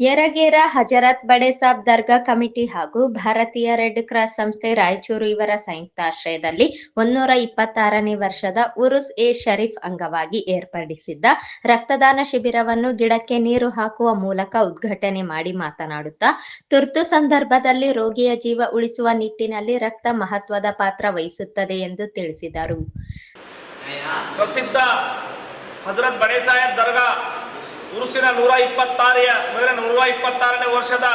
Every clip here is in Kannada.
Yeragera Hazrat Bade Sab Dargah committee ಹಾಗೂ ಭಾರತೀಯ ರೆಡ್ ಕ್ರಾಸ್ ಸಂಸ್ಥೆ ರಾಯಚೂರು ಇವರ ಸಂಯುಕ್ತಾಶ್ರಯದಲ್ಲಿ ಒಂದೂರ ಇಪ್ಪತ್ತಾರನೇ ವರ್ಷದ ಉರುಸ್ ಎ ಶರೀಫ್ ಅಂಗವಾಗಿ ಏರ್ಪಡಿಸಿದ್ದ ರಕ್ತದಾನ ಶಿಬಿರವನ್ನು ಗಿಡಕ್ಕೆ ನೀರು ಹಾಕುವ ಮೂಲಕ ಉದ್ಘಾಟನೆ ಮಾಡಿ ಮಾತನಾಡುತ್ತಾ, ತುರ್ತು ಸಂದರ್ಭದಲ್ಲಿ ರೋಗಿಯ ಜೀವ ಉಳಿಸುವ ನಿಟ್ಟಿನಲ್ಲಿ ರಕ್ತ ಮಹತ್ವದ ಪಾತ್ರ ವಹಿಸುತ್ತದೆ ಎಂದು ತಿಳಿಸಿದರು. ಪ್ರಸಿದ್ಧ ಹಜರತ್ ದರ್ಗಾ ಉರುಸಿನ ನೂರ ಇಪ್ಪತ್ತಾರೆಯ ನೂರ ನೂರ ಇಪ್ಪತ್ತಾರನೇ ವರ್ಷದ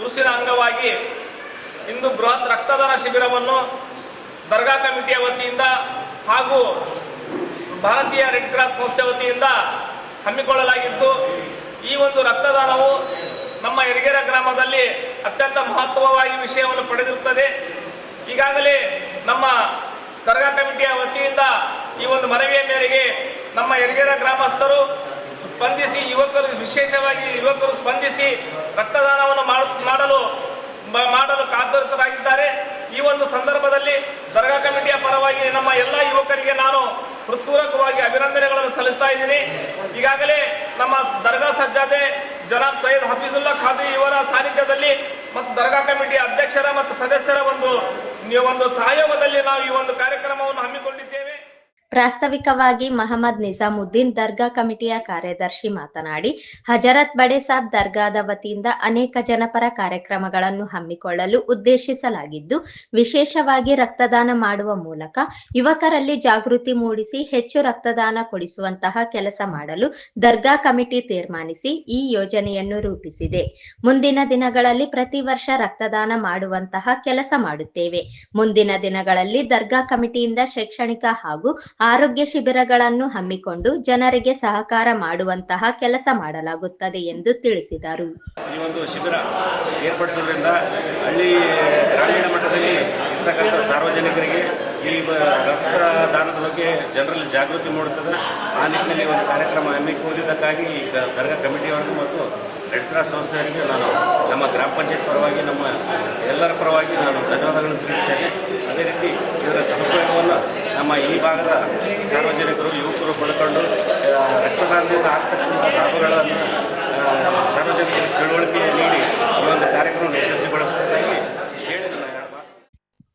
ಉರುಸಿನ ಅಂಗವಾಗಿ ಇಂದು ಬೃಹತ್ ರಕ್ತದಾನ ಶಿಬಿರವನ್ನು ದರ್ಗಾ ಕಮಿಟಿಯ ವತಿಯಿಂದ ಹಾಗೂ ಭಾರತೀಯ ರೆಡ್ ಕ್ರಾಸ್ ಸಂಸ್ಥೆ ವತಿಯಿಂದ ಹಮ್ಮಿಕೊಳ್ಳಲಾಗಿದ್ದು ಈ ಒಂದು ರಕ್ತದಾನವು ನಮ್ಮ ಎರಿಗೇರ ಗ್ರಾಮದಲ್ಲಿ ಅತ್ಯಂತ ಮಹತ್ವವಾಗಿ ವಿಷಯವನ್ನು ಪಡೆದಿರುತ್ತದೆ. ಈಗಾಗಲೇ ನಮ್ಮ ದರ್ಗಾ ಕಮಿಟಿಯ ವತಿಯಿಂದ ಈ ಒಂದು ಮನವಿಯ ಮೇರೆಗೆ ನಮ್ಮ ಯರಗೇರ ಗ್ರಾಮಸ್ಥರು ಸ್ಪಂದಿಸಿ, ಯುವಕರು ವಿಶೇಷವಾಗಿ ಯುವಕರು ಸ್ಪಂದಿಸಿ ರಕ್ತದಾನವನ್ನು ಮಾಡು- ಮಾಡಲು ಮಾಡಲು ಕಾತುರರಾಗಿದ್ದಾರೆ. ಈ ಒಂದು ಸಂದರ್ಭದಲ್ಲಿ ದರ್ಗಾ ಕಮಿಟಿಯ ಪರವಾಗಿ ನಮ್ಮ ಎಲ್ಲ ಯುವಕರಿಗೆ ನಾನು ಹೃತ್ಪೂರ್ವಕವಾಗಿ ಅಭಿನಂದನೆಗಳನ್ನು ಸಲ್ಲಿಸ್ತಾ ಇದ್ದೀನಿ. ಈಗಾಗಲೇ ನಮ್ಮ ದರ್ಗಾ ಸಜ್ಜಾದೆ ಜನಾಬ್ ಸೈಯದ್ ಹಫೀಜುಲ್ಲಾ ಖಾದಿ ಇವರ ಸಾನ್ನಿಧ್ಯದಲ್ಲಿ ಮತ್ತು ದರ್ಗಾ ಕಮಿಟಿಯ ಅಧ್ಯಕ್ಷರ ಮತ್ತು ಸದಸ್ಯರ ಒಂದು ಒಂದು ಸಹಯೋಗದಲ್ಲಿ ನಾವು ಈ ಒಂದು ಕಾರ್ಯಕ್ರಮವನ್ನು ಹಮ್ಮಿಕೊಂಡಿದ್ದೇವೆ ಪ್ರಾಸ್ತಾವಿಕವಾಗಿ ಮಹಮ್ಮದ್ ನಿಜಾಮುದ್ದೀನ್ ದರ್ಗಾ ಕಮಿಟಿಯ ಕಾರ್ಯದರ್ಶಿ ಮಾತನಾಡಿ, ಹಜರತ್ ಬಡೆ ಸಾಬ್ ದರ್ಗಾದ ವತಿಯಿಂದ ಅನೇಕ ಜನಪರ ಕಾರ್ಯಕ್ರಮಗಳನ್ನು ಹಮ್ಮಿಕೊಳ್ಳಲು ಉದ್ದೇಶಿಸಲಾಗಿದ್ದು, ವಿಶೇಷವಾಗಿ ರಕ್ತದಾನ ಮಾಡುವ ಮೂಲಕ ಯುವಕರಲ್ಲಿ ಜಾಗೃತಿ ಮೂಡಿಸಿ ಹೆಚ್ಚು ರಕ್ತದಾನ ಕೊಡಿಸುವಂತಹ ಕೆಲಸ ಮಾಡಲು ದರ್ಗಾ ಕಮಿಟಿ ತೀರ್ಮಾನಿಸಿ ಈ ಯೋಜನೆಯನ್ನು ರೂಪಿಸಿದೆ. ಮುಂದಿನ ದಿನಗಳಲ್ಲಿ ಪ್ರತಿ ವರ್ಷ ರಕ್ತದಾನ ಮಾಡುವಂತಹ ಕೆಲಸ ಮಾಡುತ್ತೇವೆ. ಮುಂದಿನ ದಿನಗಳಲ್ಲಿ ದರ್ಗಾ ಕಮಿಟಿಯಿಂದ ಶೈಕ್ಷಣಿಕ ಹಾಗೂ ಆರೋಗ್ಯ ಶಿಬಿರಗಳನ್ನು ಹಮ್ಮಿಕೊಂಡು ಜನರಿಗೆ ಸಹಕಾರ ಮಾಡುವಂತಹ ಕೆಲಸ ಮಾಡಲಾಗುತ್ತದೆ ಎಂದು ತಿಳಿಸಿದರು. ಈ ಒಂದು ಶಿಬಿರ ಏರ್ಪಡಿಸೋದ್ರಿಂದ ಹಳ್ಳಿ ಗ್ರಾಮೀಣ ಮಟ್ಟದಲ್ಲಿ ಇರ್ತಕ್ಕಂಥ ಸಾರ್ವಜನಿಕರಿಗೆ ಈ ರಕ್ತದಾನದ ಬಗ್ಗೆ ಜನರಲ್ಲಿ ಜಾಗೃತಿ ಮೂಡುತ್ತದೆ. ಆ ನಿಟ್ಟಿನಲ್ಲಿ ಒಂದು ಕಾರ್ಯಕ್ರಮ ಹಮ್ಮಿಕೊಂಡಿದ್ದಕ್ಕಾಗಿ ಈ ದರ್ಗಾ ಕಮಿಟಿಯವರಿಗೂ ಮತ್ತು ರೆಡ್ ಕ್ರಾಸ್ ಸಂಸ್ಥೆಯವರಿಗೆ ನಾನು ನಮ್ಮ ಗ್ರಾಮ ಪಂಚಾಯತ್ ಪರವಾಗಿ ನಮ್ಮ ಎಲ್ಲರ ಪರವಾಗಿ ನಾನು ಧನ್ಯವಾದಗಳನ್ನು ತಿಳಿಸ್ತೇನೆ. ಈ ಭಾಗದ ಸಾರ್ವಜನಿಕರು ಯುವಕರು ಪಡ್ಕೊಂಡು ರಕ್ತದಾನದಿಂದ ಆಗ್ತಕ್ಕಂಥ ಲಾಭಗಳನ್ನು ಆ, ಸಾರ್ವಜನಿಕರಿಗೆ ತಿಳುವಳಿಕೆ ನೀಡಿ ಈ ಒಂದು ಕಾರ್ಯಕ್ರಮವನ್ನು ಯಶಸ್ವಿಗೊಳಿಸಬೇಕಾಗಿ ಹೇಳಿ ನನ್ನ ಮಾತು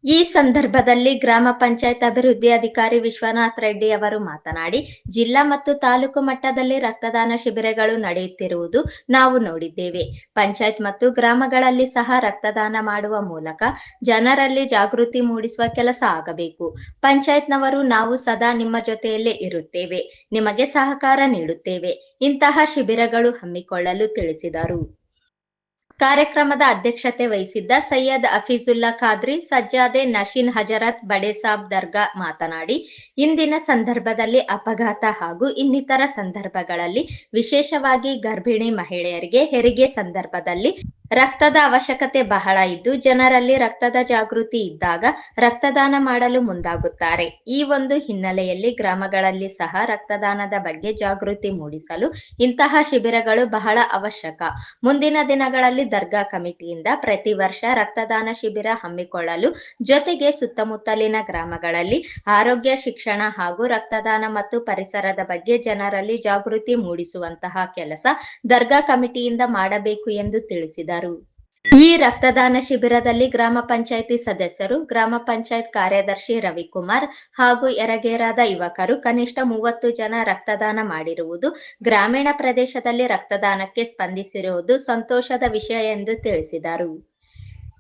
ಈ ಸಂದರ್ಭದಲ್ಲಿ ಗ್ರಾಮ ಪಂಚಾಯತ್ ಅಭಿವೃದ್ಧಿ ಅಧಿಕಾರಿ ವಿಶ್ವನಾಥ್ ರೆಡ್ಡಿ ಅವರು ಮಾತನಾಡಿ, ಜಿಲ್ಲಾ ಮತ್ತು ತಾಲೂಕು ಮಟ್ಟದಲ್ಲಿ ರಕ್ತದಾನ ಶಿಬಿರಗಳು ನಡೆಯುತ್ತಿರುವುದು ನಾವು ನೋಡಿದ್ದೇವೆ. ಪಂಚಾಯತ್ ಮತ್ತು ಗ್ರಾಮಗಳಲ್ಲಿ ಸಹ ರಕ್ತದಾನ ಮಾಡುವ ಮೂಲಕ ಜನರಲ್ಲಿ ಜಾಗೃತಿ ಮೂಡಿಸುವ ಕೆಲಸ ಆಗಬೇಕು. ಪಂಚಾಯತ್ನವರು ನಾವು ಸದಾ ನಿಮ್ಮ ಜೊತೆಯಲ್ಲೇ ಇರುತ್ತೇವೆ. ನಿಮಗೆ ಸಹಕಾರ ನೀಡುತ್ತೇವೆ. ಇಂತಹ ಶಿಬಿರಗಳು ಹಮ್ಮಿಕೊಳ್ಳಲು ತಿಳಿಸಿದರು. ಕಾರ್ಯಕ್ರಮದ ಅಧ್ಯಕ್ಷತೆ ವಹಿಸಿದ್ದ ಸೈಯದ್ ಅಫೀಜುಲ್ಲಾ ಖಾದ್ರಿ, ಸಜ್ಜಾದೆ ನಶೀನ್ ಹಜರತ್ ಬಡೇಸಾಬ್ ದರ್ಗಾ ಮಾತನಾಡಿ, ಇಂದಿನ ಸಂದರ್ಭದಲ್ಲಿ ಅಪಘಾತ ಹಾಗೂ ಇನ್ನಿತರ ಸಂದರ್ಭಗಳಲ್ಲಿ ವಿಶೇಷವಾಗಿ ಗರ್ಭಿಣಿ ಮಹಿಳೆಯರಿಗೆ ಹೆರಿಗೆ ಸಂದರ್ಭದಲ್ಲಿ ರಕ್ತದ ಅವಶ್ಯಕತೆ ಬಹಳ ಇದ್ದು ಜನರಲ್ಲಿ ರಕ್ತದ ಜಾಗೃತಿ ಇದ್ದಾಗ ರಕ್ತದಾನ ಮಾಡಲು ಮುಂದಾಗುತ್ತಾರೆ. ಈ ಒಂದು ಹಿನ್ನೆಲೆಯಲ್ಲಿ ಗ್ರಾಮಗಳಲ್ಲಿ ಸಹ ರಕ್ತದಾನದ ಬಗ್ಗೆ ಜಾಗೃತಿ ಮೂಡಿಸಲು ಇಂತಹ ಶಿಬಿರಗಳು ಬಹಳ ಅವಶ್ಯಕ. ಮುಂದಿನ ದಿನಗಳಲ್ಲಿ ದರ್ಗಾ ಕಮಿಟಿಯಿಂದ ಪ್ರತಿ ವರ್ಷ ರಕ್ತದಾನ ಶಿಬಿರ ಹಮ್ಮಿಕೊಳ್ಳಲು ಜೊತೆಗೆ ಸುತ್ತಮುತ್ತಲಿನ ಗ್ರಾಮಗಳಲ್ಲಿ ಆರೋಗ್ಯ, ಶಿಕ್ಷಣ ಹಾಗೂ ರಕ್ತದಾನ ಮತ್ತು ಪರಿಸರದ ಬಗ್ಗೆ ಜನರಲ್ಲಿ ಜಾಗೃತಿ ಮೂಡಿಸುವಂತಹ ಕೆಲಸ ದರ್ಗಾ ಕಮಿಟಿಯಿಂದ ಮಾಡಬೇಕು ಎಂದು ತಿಳಿಸಿದರು. ಈ ರಕ್ತದಾನ ಶಿಬಿರದಲ್ಲಿ ಗ್ರಾಮ ಪಂಚಾಯಿತಿ ಸದಸ್ಯರು, ಗ್ರಾಮ ಪಂಚಾಯತ್ ಕಾರ್ಯದರ್ಶಿ ರವಿಕುಮಾರ್ ಹಾಗೂ ಎರಗೇರಾದ ಯುವಕರು ಕನಿಷ್ಠ ಮೂವತ್ತು ಜನ ರಕ್ತದಾನ ಮಾಡಿರುವುದು, ಗ್ರಾಮೀಣ ಪ್ರದೇಶದಲ್ಲಿ ರಕ್ತದಾನಕ್ಕೆ ಸ್ಪಂದಿಸಿರುವುದು ಸಂತೋಷದ ವಿಷಯ ಎಂದು ತಿಳಿಸಿದರು.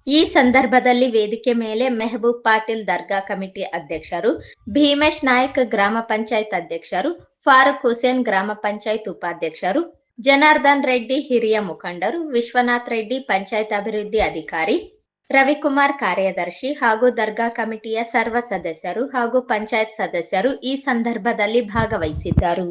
ಈ ಸಂದರ್ಭದಲ್ಲಿ ವೇದಿಕೆ ಮೇಲೆ ಮೆಹಬೂಬ್ ಪಾಟೀಲ್ ದರ್ಗಾ ಕಮಿಟಿ ಅಧ್ಯಕ್ಷರು, ಭೀಮೇಶ್ ನಾಯಕ್ ಗ್ರಾಮ ಪಂಚಾಯತ್ ಅಧ್ಯಕ್ಷರು, ಫಾರೂಕ್ ಹುಸೇನ್ ಗ್ರಾಮ ಪಂಚಾಯತ್ ಉಪಾಧ್ಯಕ್ಷರು ಜನಾರ್ದನ್ ರೆಡ್ಡಿ ಹಿರಿಯ ಮುಖಂಡರು, ವಿಶ್ವನಾಥ್ ರೆಡ್ಡಿ ಪಂಚಾಯತ್ ಅಭಿವೃದ್ಧಿ ಅಧಿಕಾರಿ, ರವಿಕುಮಾರ್ ಕಾರ್ಯದರ್ಶಿ ಹಾಗೂ ದರ್ಗಾ ಕಮಿಟಿಯ ಸರ್ವ ಸದಸ್ಯರು ಹಾಗೂ ಪಂಚಾಯತ್ ಸದಸ್ಯರು ಈ ಸಂದರ್ಭದಲ್ಲಿ ಭಾಗವಹಿಸಿದ್ದರು.